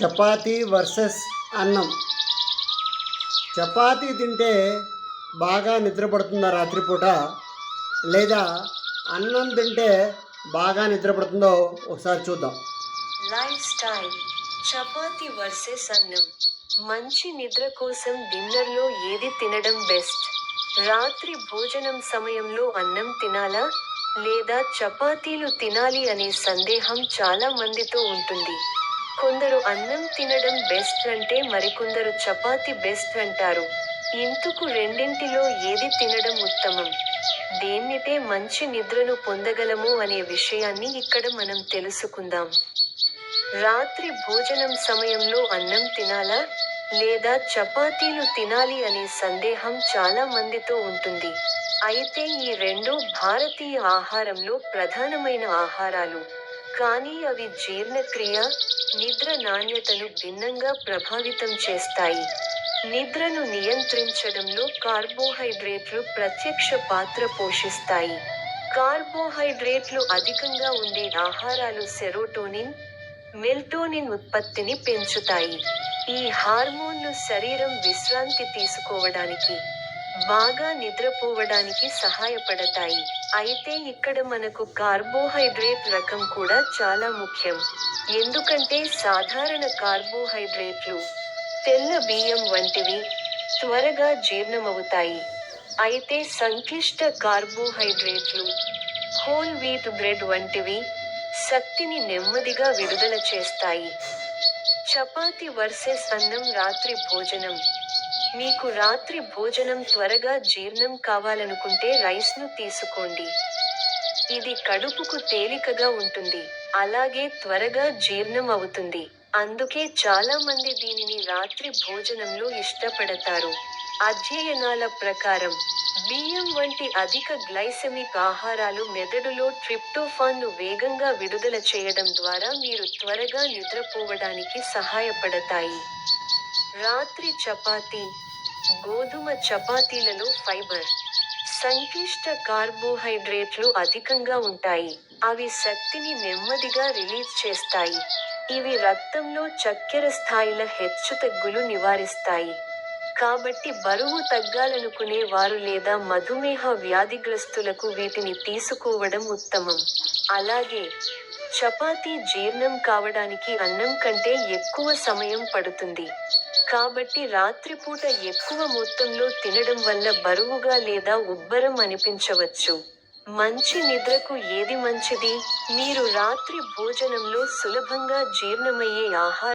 Chapati versus అన్నం. చపాతీ తింటే బాగా నిద్రపడుతుందా రాత్రిపూట? లేదా అన్నం తింటే బాగా నిద్రపడుతుందో ఒకసారి చూద్దాం. Life style. చపాతి వర్సెస్ అన్నం. మంచి నిద్ర కోసం డిన్నర్లో ఏది తినడం బెస్ట్? రాత్రి భోజనం సమయంలో అన్నం తినాలా? లేదా చపాతీలు తినాలి అనే సందేహం చాలా మందితో ఉంటుంది. కొందరు అన్నం తినడం బెస్ట్ అంటే మరికొందరు చపాతి బెస్ట్ అంటారు. ఇందుకు రెండింటిలో ఏది తినడం ఉత్తమం? దేన్నిటే మంచి నిద్రను పొందగలము అనే విషయాన్ని ఇక్కడ మనం తెలుసుకుందాం. రాత్రి భోజనం సమయంలో అన్నం తినాలా? లేదా చపాతీలు తినాలి అనే సందేహం చాలా మందితో ఉంటుంది. అయితే ఈ రెండు భారతీయ ఆహారంలో ప్రధానమైన ఆహారాలు కానీ అవి జీర్ణక్రియ నిద్ర నాణ్యతను భిన్నంగా ప్రభావితం చేస్తాయి. నిద్రను నియంత్రించడంలో కార్బోహైడ్రేట్లు ప్రత్యక్ష పాత్ర పోషిస్తాయి. కార్బోహైడ్రేట్లు అధికంగా ఉండే ఆహారాలు సెరోటోనిన్ మెల్టోనిన్ ఉత్పత్తిని పెంచుతాయి. ఈ హార్మోన్లు శరీరం విశ్రాంతి తీసుకోవడానికి బాగా నిద్రపోవడానికి సహాయపడతాయి. అయితే ఇక్కడ మనకు కార్బోహైడ్రేట్ రకం కూడా చాలా ముఖ్యం. ఎందుకంటే సాధారణ కార్బోహైడ్రేట్లు తెల్ల బియ్యం వంటివి త్వరగా జీర్ణమవుతాయి. అయితే సంక్లిష్ట కార్బోహైడ్రేట్లు హోల్ వీట్ బ్రెడ్ వంటివి శక్తిని నెమ్మదిగా విడుదల చేస్తాయి. చపాతి వర్సెస్ అన్నం రాత్రి భోజనం మీకు రాత్రి భోజనం త్వరగా జీర్ణం కావాలనుకుంటే రైస్ను తీసుకోండి. ఇది కడుపుకు తేలికగా ఉంటుంది. అలాగే త్వరగా జీర్ణం అవుతుంది. అందుకే చాలా మంది దీనిని రాత్రి భోజనంలో ఇష్టపడతారు. అధ్యయనాల ప్రకారం బియ్యం వంటి అధిక గ్లైసెమిక్ ఆహారాలు మెదడులో ట్రిప్టోఫాన్ను వేగంగా విడుదల చేయడం ద్వారా మీరు త్వరగా నిద్రపోవడానికి సహాయపడతాయి. రాత్రి చపాతీ గోధుమ చపాతీలలో ఫైబర్. సంక్లిష్ట కార్బోహైడ్రేట్లు అధికంగా ఉంటాయి. అవి శక్తిని నెమ్మదిగా రిలీజ్ చేస్తాయి. ఇవి రక్తంలో చక్కెర స్థాయిల హెచ్చుతగ్గులు నివారిస్తాయి. కాబట్టి బరువు తగ్గాలనుకునే వారు లేదా మధుమేహ వ్యాధిగ్రస్తులకు వీటిని తీసుకోవడం ఉత్తమం. అలాగే చపాతీ జీర్ణం కావడానికి అన్నం కంటే ఎక్కువ సమయం పడుతుంది. కాబట్టి రాత్రిపూట ఎక్కువ మొత్తంలో తినడం వల్ల బరువుగా లేదా ఉబ్బరం అనిపించవచ్చు. మంచి నిద్రకు ఏది మంచిది? మీరు రాత్రి భోజనంలో సులభంగా జీర్ణమయ్యే ఆహారం